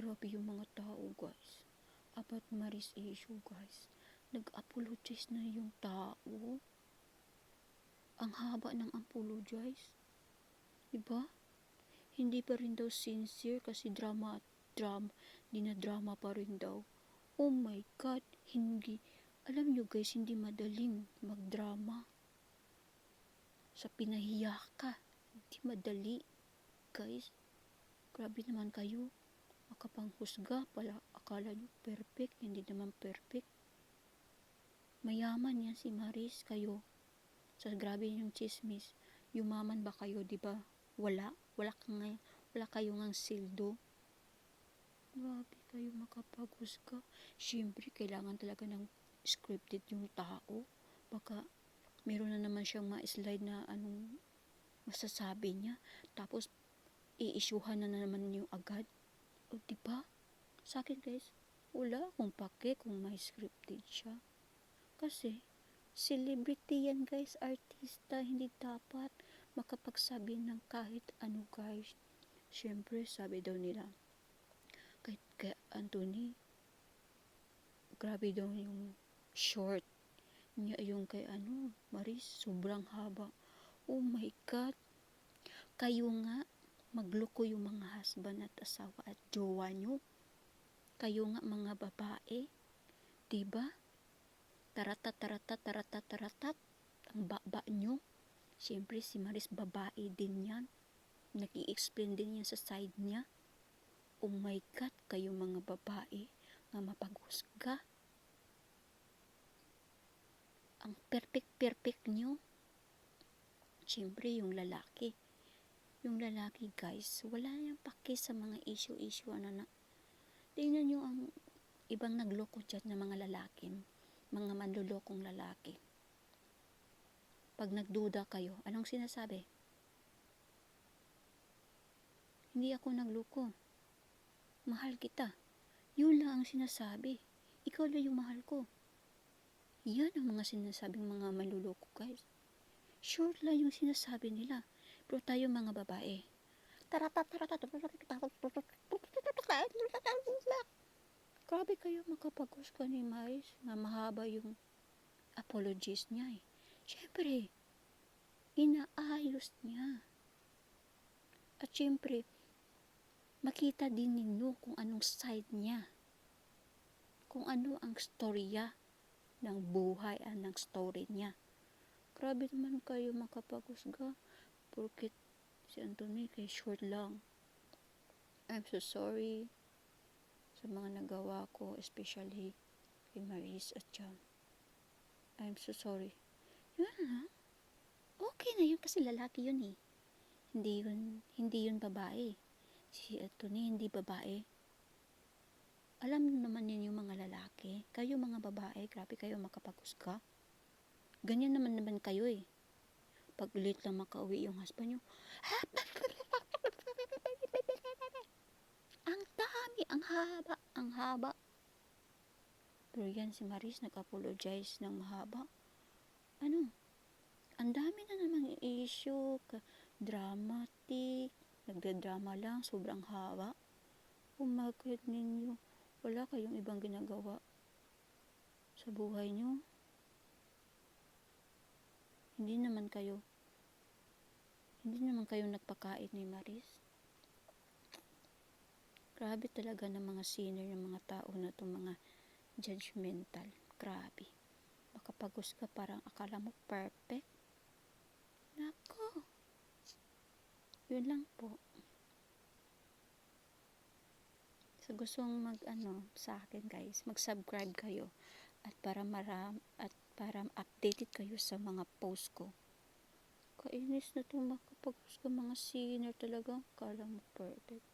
Grabe yung mga tao, guys. About Maris issue, guys. Nag-apologize na yung tao. Ang haba ng apologize. Diba? Hindi pa rin daw sincere kasi drama, drama, dinadrama pa rin daw. Oh my God, hindi. Alam nyo guys, hindi madaling magdrama. Sa pinahiya ka, hindi madali. Guys, grabe naman kayo. Makapanghusga pala. Akala nyo perfect, hindi naman perfect. Mayaman yan si Maris, kayo. Sa grabe yung chismis. Yumaman ba kayo, di ba? Wala. Wala, ka nga, wala kayo ngang sildo. Grabe kayo makapaghusga. Siyempre, kailangan talaga ng scripted yung tao. Baka meron na naman siyang ma-slide na anong masasabi niya. Tapos, i-issuehan na, naman yung agad. Sa akin, guys, wala akong pake kung may scripted siya. Kasi, celebrity yan, guys. Artista, hindi dapat makapagsabi ng kahit ano, guys. Siyempre, sabi daw nila, kahit kay Anthony, grabe daw yung short niya yung kay ano, Maris, sobrang haba. Oh my God. Kayo nga, magloko yung mga husband at asawa at jowa nyo. Kayo nga mga babae. Diba? Taratat, taratat, taratat, taratat. Ang baba nyo. Siyempre, si Maris babae din yan. nag explain din yan sa side niya. Oh my God, kayo mga babae nga mapaghusga. Ang perfect-perfect nyo. Siyempre, yung lalaki. Yung lalaki, guys, wala niyang pake sa mga issue-issue. Ano na. Tingnan nyo ang ibang nagloko dyan na mga lalaki. Mga manlulokong lalaki. Pag nagduda kayo, anong sinasabi? Hindi ako nagloko. Mahal kita. Yun lang ang sinasabi. Ikaw lang yung mahal ko. Yan ang mga sinasabing mga manluloko, guys. Sure lang yung sinasabi nila. Pero tayo mga babae. Grabe kayo makapagos ka ni Mais na mahaba yung apologies niya eh. Siyempre, inaayos niya. At siyempre, makita din ninyo kung anong side niya. Kung ano ang storya ng buhay at ng story niya. Grabe naman kayo makapagusga porket si Anthony kay short lang. I'm so sorry sa mga nagawa ko, especially kay Maris at Jam. I'm so sorry. Yun na. Okay na yun kasi lalaki yun eh. Hindi yun, hindi yun babae. Si Anthony hindi babae. Alam naman yun yung mga lalaki. Kayo mga babae, grabe kayo makapagusga. Ganyan naman naman kayo eh. Pag late lang makauwi yung husband nyo, ang dami, ang haba, ang haba. Pero yan si Maris nag-apologize ng mahaba. Ano? Ang dami na namang issue, dramatic, nagdadrama lang, sobrang haba. Umagat ninyo. Wala kayong ibang ginagawa sa buhay nyo. Hindi naman kayo hindi naman kayo nagpakait ni Maris. Grabe talaga ng mga sinner ng mga tao na itong mga judgmental. Grabe. Makapagos ka parang akala mo perfect. Nako. Yun lang po. So gustong mag ano sa akin guys, mag-subscribe kayo at para maram at para updated kayo sa mga post ko. Kainis na itong makapagos ka mga sinner talaga. Kala mo perfect.